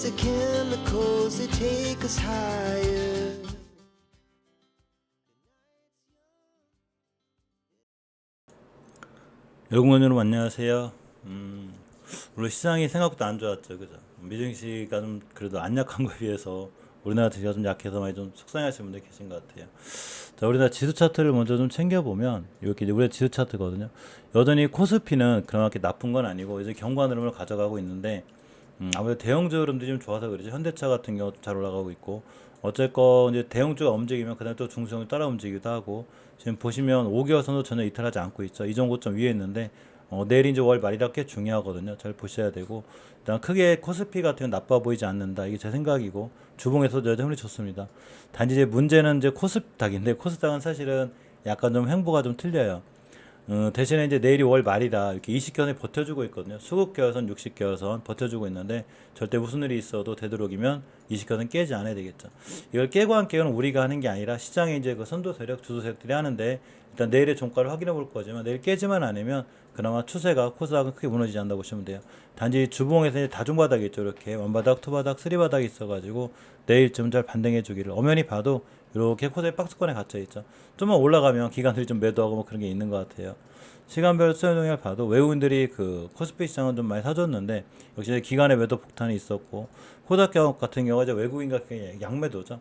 There's the chemicals that take us higher. 여러분 여러분 안녕하세요. 음, 물론 시장이 생각보다 안 좋았죠, 그죠? 미증시가 좀 그래도 안 약한 거에 비해서 우리나라 증시가 좀 약해서 많이 좀 속상해하시는 분들 계신 것 같아요. 자, 우리나라 지수 차트를 먼저 좀 챙겨보면 이렇게 이제 우리의 지수 차트거든요. 여전히 코스피는 그렇게 나쁜 건 아니고 이제 경관 흐름을 가져가고 있는데 음, 아무래도 대형주 흐름들이 좀 좋아서 그러죠. 현대차 같은 경우 잘 올라가고 있고 어쨌건 이제 대형주가 움직이면 그다음에 또 중소형이 따라 움직이기도 하고 지금 보시면 5개월선도 전혀 이탈하지 않고 있죠. 이전 고점 위에 있는데 어, 내일이 이제 월 말이라 꽤 중요하거든요. 잘 보셔야 되고 일단 크게 코스피 같은 건 나빠 보이지 않는다. 이게 제 생각이고 주봉에서도 여전히 좋습니다. 단지 이제 문제는 이제 코스닥인데 코스닥은 사실은 약간 좀 행보가 좀 틀려요. 어, 대신에 이제 내일이 월 말이다 이렇게 20개선이 버텨주고 있거든요. 수급개선, 60개선 버텨주고 있는데 절대 무슨 일이 있어도 되도록이면 20개선 깨지 않아야 되겠죠. 이걸 깨고 안 깨고는 우리가 하는 게 아니라 시장에 이제 그 선도 세력, 주도 세력들이 하는데 일단 내일의 종가를 확인해 볼 거지만 내일 깨지만 않으면 그나마 추세가 코스닥은 크게 무너지지 않는다 보시면 돼요. 단지 주봉에서 이제 다중바닥이 있죠. 이렇게 원바닥, 투바닥, 쓰리바닥이 있어가지고 내일쯤 잘 반등해 주기를 엄연히 봐도 이렇게 코스닥 박스권에 갇혀 있죠. 좀만 올라가면 기관들이 좀 매도하고 뭐 그런 게 있는 것 같아요. 시간별 수요 동향을 봐도 외국인들이 그 코스피 시장은 좀 많이 사줬는데 역시 기관의 매도 폭탄이 있었고 코닥 같은 경우가 이제 외국인 같은 양매도죠.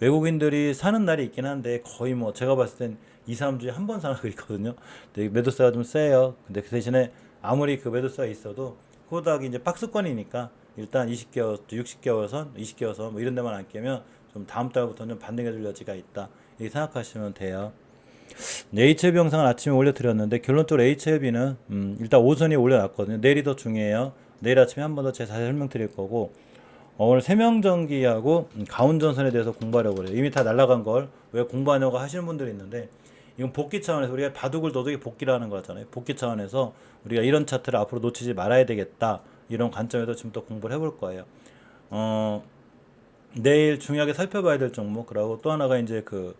외국인들이 사는 날이 있긴 한데 거의 뭐 제가 봤을 땐 2, 3주에 한 번 사는 거 있거든요. 근데 매도세가 좀 세요. 근데 그 대신에 아무리 그 매도세가 있어도 코닥이 이제 박스권이니까 일단 20개월, 60개월 선, 20개월 선 뭐 이런 데만 안 깨면 좀 다음 달부터는 좀 반등해 줄 여지가 있다. 이렇게 생각하시면 돼요. HLB 영상을 아침에 올려드렸는데 결론적으로 HLB는 음, 일단 오전에 올려놨거든요. 내일이 더 중요해요. 내일 아침에 한 번 더 제가 설명드릴 거고 어, 오늘 세명전기하고 음, 가운전선에 대해서 공부하려고 그래요. 이미 다 날라간 걸 왜 공부하냐고 하시는 분들이 있는데 이건 복귀 차원에서 우리가 바둑을 이게 복귀라는 거잖아요. 복귀 차원에서 우리가 이런 차트를 앞으로 놓치지 말아야 되겠다. 이런 관점에서 지금 또 공부를 해볼 거예요. 어, 내일 중요하게 살펴봐야 될 종목 그리고 또 하나가 이제 그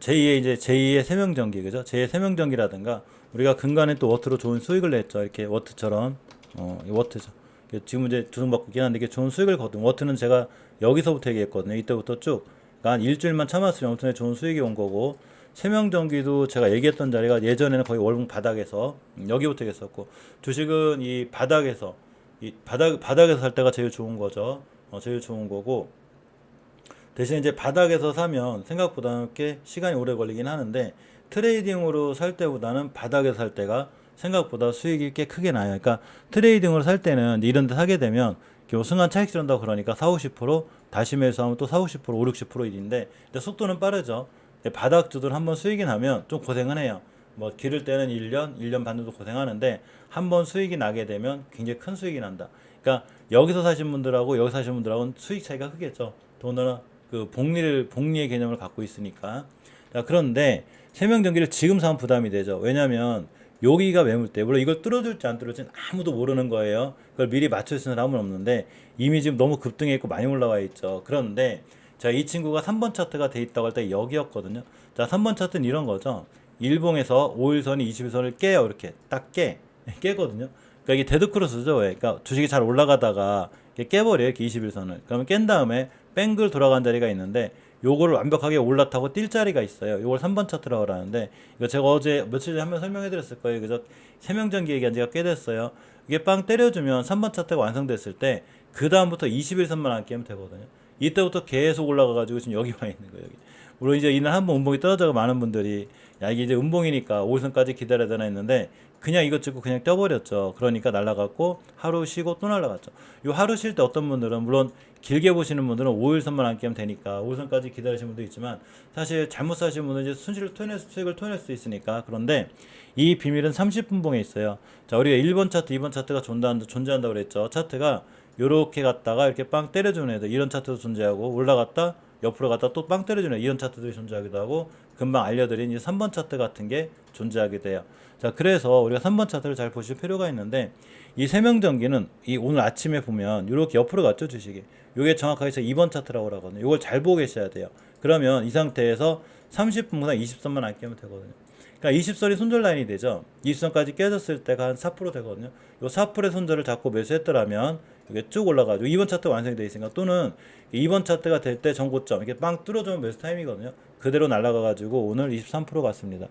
제2의 이제 제2의 세명전기 그죠? 제2의 세명전기라든가 우리가 근간에 또 워트로 좋은 수익을 냈죠. 이렇게 워트처럼 어, 이 워트죠. 지금 이제 두둥받고 있긴 한데 이게 좋은 수익을 거둔 워트는 제가 여기서부터 얘기했거든요. 이때부터 쭉. 그러니까 한 일주일만 참았으면 워트에 좋은 수익이 온 거고 세명전기도 제가 얘기했던 자리가 예전에는 거의 월봉 바닥에서 음, 여기부터 얘기했었고 주식은 이 바닥에서 이 바닥 바닥에서 살 때가 제일 좋은 거죠. 어, 제일 좋은 거고 대신 이제 바닥에서 사면 생각보다는 꽤 시간이 오래 걸리긴 하는데 트레이딩으로 살 때보다는 바닥에서 살 때가 생각보다 수익이 꽤 크게 나요. 그러니까 트레이딩으로 살 때는 이런 데 사게 되면 순간 차익 실현다고 그러니까 4, 50% 다시 매수하면 또 4, 50% 5, 60% 일인데 속도는 빠르죠. 근데 바닥주들 한번 수익이 나면 좀 고생은 해요. 뭐 기를 때는 1년, 1년 반 정도 고생하는데 한 번 수익이 나게 되면 굉장히 큰 수익이 난다. 그러니까 여기서 사신 분들하고 여기 사신 분들하고는 수익 차이가 크겠죠. 더군다나 그 복리를 복리의 개념을 갖고 있으니까. 자, 그런데 세명전기를 지금 사면 부담이 되죠. 왜냐하면 여기가 매물대. 물론 이걸 뚫어줄지 안 뚫어줄지는 아무도 모르는 거예요. 그걸 미리 맞출 사람은 없는데 이미 지금 너무 급등해 있고 많이 올라와 있죠. 그런데 자, 이 친구가 3번 차트가 돼 있다고 할 때 여기였거든요. 자, 3번 차트는 이런 거죠. 일봉에서 5일선이 21선을 깨요. 이렇게 딱 깨. 깨거든요. 그러니까 이게 데드크로스죠. 왜? 그러니까 주식이 잘 올라가다가 깨버려요. 이렇게 21선을. 그러면 깬 다음에 뱅글 돌아간 자리가 있는데 요거를 완벽하게 올라타고 뛸 자리가 있어요. 요걸 3번 차트라고 하는데 이거 제가 어제 며칠 전에 한번 설명해 드렸을 거예요. 그래서 세명전기 얘기한 지가 꽤 됐어요. 이게 빵 때려주면 3번 차트가 완성됐을 때 그 다음부터 21선만 안 깨면 되거든요. 이때부터 계속 올라가가지고 지금 여기 와 있는 거예요. 여기. 물론 이제 이날 한번 음봉이 떨어져가 많은 분들이 야 이게 이제 음봉이니까 5일선까지 기다려야 되나 했는데 그냥 이것 찍고 그냥 떠버렸죠. 그러니까 날라갔고 하루 쉬고 또 날라갔죠. 요 하루 쉴 때 어떤 분들은 물론 길게 보시는 분들은 5일선만 안 깨면 되니까 5일선까지 기다리시는 분도 있지만 사실 잘못 사시는 분은 이제 순실을 토해낼 수, 수익을 토해낼 수 있으니까 그런데 이 비밀은 30분 봉에 있어요. 자 우리가 1번 차트, 2번 차트가 존재한다, 존재한다고 그랬죠. 차트가 요렇게 갔다가 이렇게 빵 때려주는 애들 이런 차트도 존재하고 올라갔다 옆으로 갔다 또 빵 때려주는 이런 차트들이 존재하기도 하고 금방 알려드린 이 3번 차트 같은 게 존재하게 돼요. 자 그래서 우리가 3번 차트를 잘 보실 필요가 있는데 이 세명전기는 이 오늘 아침에 보면 이렇게 옆으로 갔죠 주식이 요게 정확하게 해서 2번 차트라고 하거든요. 요걸 잘 보고 계셔야 돼요. 그러면 이 상태에서 30분보다 20선만 안 깨면 되거든요. 그러니까 20선이 손절 라인이 되죠. 20선까지 깨졌을 때가 한 4% 되거든요. 요 4%의 손절을 잡고 매수했더라면 이게 쭉 올라가지고 2번 차트가 완성이 돼 있으니까 또는 2번 차트가 될 때 전고점 이렇게 빵 뚫어주면 매수 타임이거든요. 그대로 날아가 가지고 오늘 23% 갔습니다.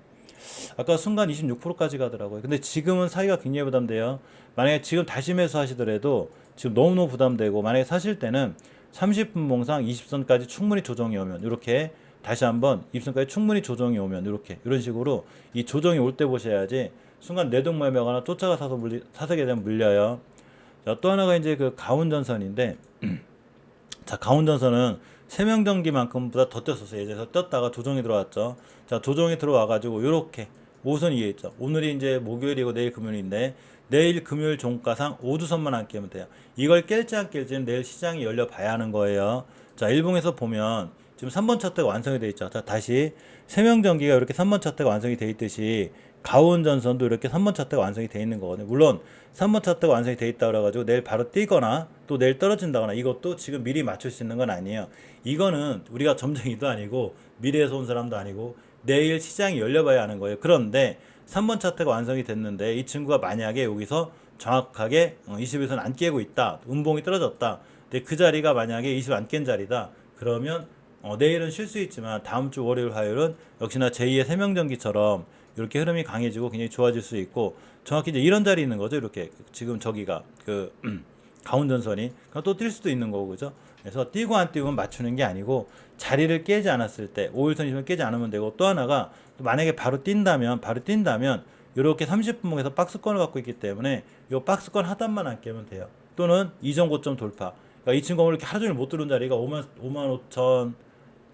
아까 순간 26%까지 가더라고요. 근데 지금은 사기가 굉장히 부담돼요. 만약에 지금 다시 매수하시더라도 지금 너무너무 부담되고 만약에 사실 때는 30분 봉상 20선까지 충분히 조정이 오면 이렇게 다시 한번 20선까지 충분히 조정이 오면 이렇게 이런 식으로 이 조정이 올 때 보셔야지 순간 내동매매거나 쫓아가 사서 물리, 사서게 되면 물려요. 자, 또 하나가 이제 그 가운전선인데 자, 가운전선은 세명전기만큼보다 더 떴었어요. 예전에 떴다가 조정이 들어왔죠. 자, 조정이 들어와가지고 요렇게 5선 이해 있죠. 오늘이 이제 목요일이고 내일 금요일인데 내일 금요일 종가상 5주선만 안 깨면 돼요. 이걸 깰지 안 깰지는 내일 시장이 열려 봐야 하는 거예요. 자, 일봉에서 보면 지금 3번 차트가 완성이 돼 있죠. 자, 다시 세명전기가 이렇게 3번 차트가 완성이 돼 있듯이 가온전선도 이렇게 3번 차트가 완성이 돼 있는 거거든요. 물론 3번 차트가 완성이 돼 있다 그래가지고 내일 바로 뛰거나 또 내일 떨어진다거나 이것도 지금 미리 맞출 수 있는 건 아니에요. 이거는 우리가 점쟁이도 아니고 미래에서 온 사람도 아니고 내일 시장이 열려봐야 하는 거예요. 그런데 3번 차트가 완성이 됐는데 이 친구가 만약에 여기서 정확하게 20에서는 안 깨고 있다. 음봉이 떨어졌다. 근데 그 자리가 만약에 20 안 깬 자리다. 그러면 어, 내일은 쉴 수 있지만 다음 주 월요일 화요일은 역시나 제2의 세명전기처럼 이렇게 흐름이 강해지고 굉장히 좋아질 수 있고 정확히 이제 이런 자리 있는 거죠. 이렇게 지금 저기가 그 가운전선이 또뛸 수도 있는 거고 그죠? 그래서 뛰고 안 뛰고 맞추는 게 아니고 자리를 깨지 않았을 때 5일선 이면 깨지 않으면 되고 또 하나가 또 만약에 바로 뛴다면 바로 뛴다면 이렇게 30분목에서 박스권을 갖고 있기 때문에 이 박스권 하단만 안 깨면 돼요. 또는 이전 고점 돌파. 그러니까 이 친구가 이렇게 하루 종일 못 들은 자리가 5만 5만 5천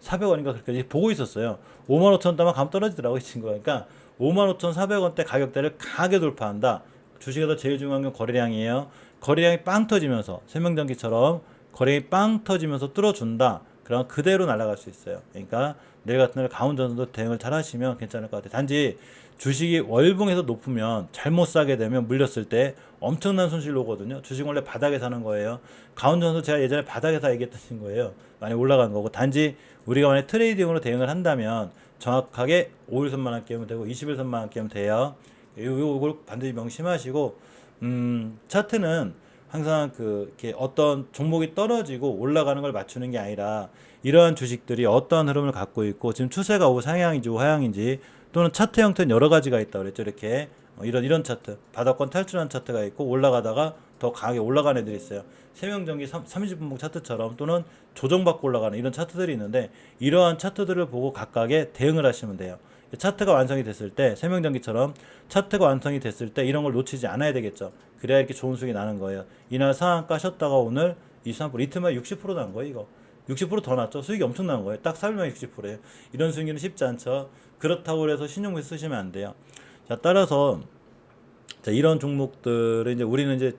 400원인가 그렇게 보고 있었어요. 5만 5천 원대만 가면 떨어지더라고 이 친구가. 그러니까 5만 5천 400원대 가격대를 강하게 돌파한다. 주식에서 제일 중요한 건 거래량이에요. 거래량이 빵 터지면서 세명전기처럼 거래량이 빵 터지면서 뚫어준다. 그럼 그대로 날아갈 수 있어요. 그러니까 내일 같은 날 가운전선도 대응을 잘 하시면 괜찮을 것 같아요. 단지 주식이 월봉에서 높으면 잘못 사게 되면 물렸을 때 엄청난 손실 오거든요. 주식 원래 바닥에 사는 거예요. 가운전선도 제가 예전에 바닥에 서 얘기했던 거예요. 많이 올라간 거고 단지 우리가 만약 트레이딩으로 대응을 한다면 정확하게 5일선만 깨면 되고 20일선만 깨면 돼요. 요- 요걸 반드시 명심하시고 음, 차트는 항상 그 이렇게 어떤 종목이 떨어지고 올라가는 걸 맞추는 게 아니라 이러한 주식들이 어떠한 흐름을 갖고 있고 지금 추세가 우상향인지 우하향인지 또는 차트 형태는 여러 가지가 있다 그랬죠 이렇게 어, 이런 이런 차트 바닥권 탈출한 차트가 있고 올라가다가 더 강하게 올라가는 애들이 있어요 세명전기 30분봉 차트처럼 또는 조정받고 올라가는 이런 차트들이 있는데 이러한 차트들을 보고 각각의 대응을 하시면 돼요 차트가 완성이 됐을 때 세명전기처럼 차트가 완성이 됐을 때 이런 걸 놓치지 않아야 되겠죠. 그래야 이렇게 좋은 수익이 나는 거예요. 이날 상한가 쉬었다가 오늘 23% 이틀만 60%난 거예요, 이거. 60%더 났죠. 수익이 엄청 난 거예요. 딱 살면 60%예요. 이런 수익은 쉽지 않죠. 그렇다고 해서 신용을 쓰시면 안 돼요. 자, 따라서 자, 이런 종목들을 이제 우리는 이제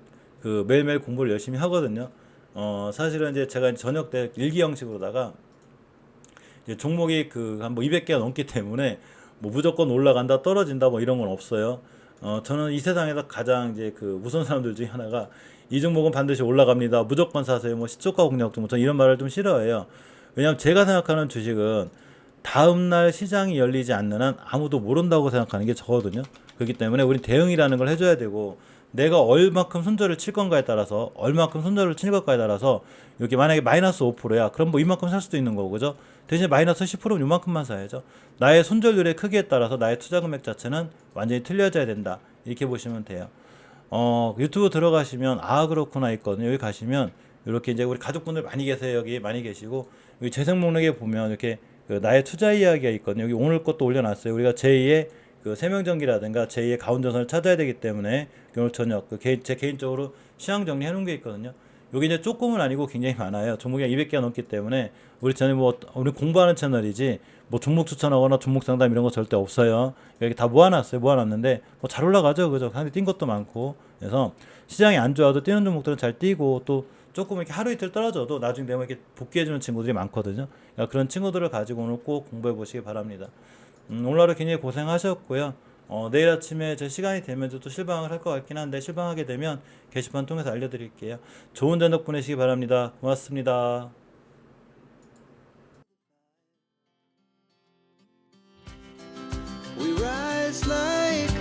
그 매일매일 공부를 열심히 하거든요. 어, 사실은 이제 제가 저녁 때 일기 형식으로다가 이제 종목이 그한뭐 200개가 넘기 때문에 뭐 무조건 올라간다 떨어진다 뭐 이런 건 없어요. 어 저는 이 세상에서 가장 이제 그 무서운 사람들 중에 하나가 이 종목은 반드시 올라갑니다. 무조건 사세요. 뭐 시초가 공략. 저는 이런 말을 좀 싫어해요. 왜냐하면 제가 생각하는 주식은 다음 날 시장이 열리지 않는 한 아무도 모른다고 생각하는 게 저거든요. 그렇기 때문에 우리 대응이라는 걸 해줘야 되고 내가 얼마큼 손절을 칠 건가에 따라서 얼마큼 손절을 칠 것까에 따라서 이렇게 만약에 마이너스 5%야 그럼 뭐 이만큼 살 수도 있는 거고 그죠? 대신 마이너스 10%면 이만큼만 사야죠. 나의 손절률의 크기에 따라서 나의 투자 금액 자체는 완전히 틀려져야 된다. 이렇게 보시면 돼요. 어 유튜브 들어가시면 아 그렇구나 있거든요 여기 가시면 이렇게 이제 우리 가족분들 많이 계세요. 여기 많이 계시고 여기 재생 목록에 보면 이렇게 그 나의 투자 이야기가 있거든요. 여기 오늘 것도 올려놨어요. 우리가 제2의 그 세명전기라든가 제2의 가운전선을 찾아야 되기 때문에 오늘 저녁 그 개인, 제 개인적으로 시황 정리해 놓은 게 있거든요. 여기 이제 조금은 아니고 굉장히 많아요. 종목이 200개가 넘기 때문에 우리 전에 뭐 우리 공부하는 채널이지 뭐 종목 추천하거나 종목 상담 이런 거 절대 없어요. 여기 다 모아놨어요. 모아놨는데 뭐 잘 올라가죠, 그죠? 상당히 뛴 것도 많고 그래서 시장이 안 좋아도 뛰는 종목들은 잘 뛰고 또 조금 이렇게 하루 이틀 떨어져도 나중에 되면 이렇게 복귀해주는 친구들이 많거든요. 그러니까 그런 친구들을 가지고 오늘 꼭 공부해 보시기 바랍니다. 음, 오늘 하루 굉장히 고생하셨고요. 어, 내일 아침에 제 시간이 되면 또 실방을 할 것 같긴 한데 실방하게 되면 게시판 통해서 알려드릴게요. 좋은 저녁 보내시기 바랍니다. 고맙습니다. We rise like.